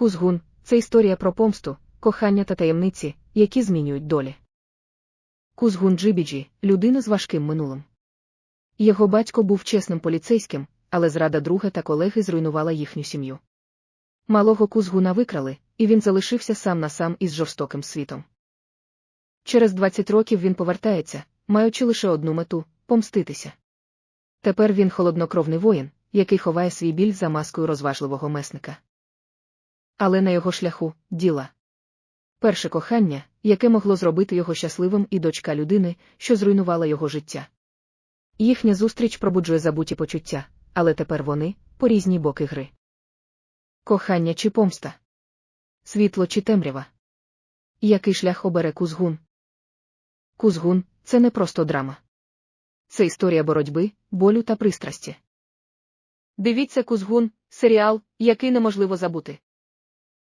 Кузгун це історія про помсту, кохання та таємниці, які змінюють долі. Кузгун Джибіджі людина з важким минулим. Його батько був чесним поліцейським, але зрада друга та колеги зруйнувала їхню сім'ю. Малого кузгуна викрали, і він залишився сам на сам із жорстоким світом. Через 20 років він повертається, маючи лише одну мету помститися. Тепер він холоднокровний воїн, який ховає свій біль за маскою розважливого месника. Але на його шляху діла. Перше кохання, яке могло зробити його щасливим і дочка людини, що зруйнувала його життя. Їхня зустріч пробуджує забуті почуття, але тепер вони по різні боки гри. Кохання чи помста? Світло чи темрява? Який шлях обере Кузгун? Кузгун це не просто драма. Це історія боротьби, болю та пристрасті. Дивіться Кузгун серіал, який неможливо забути.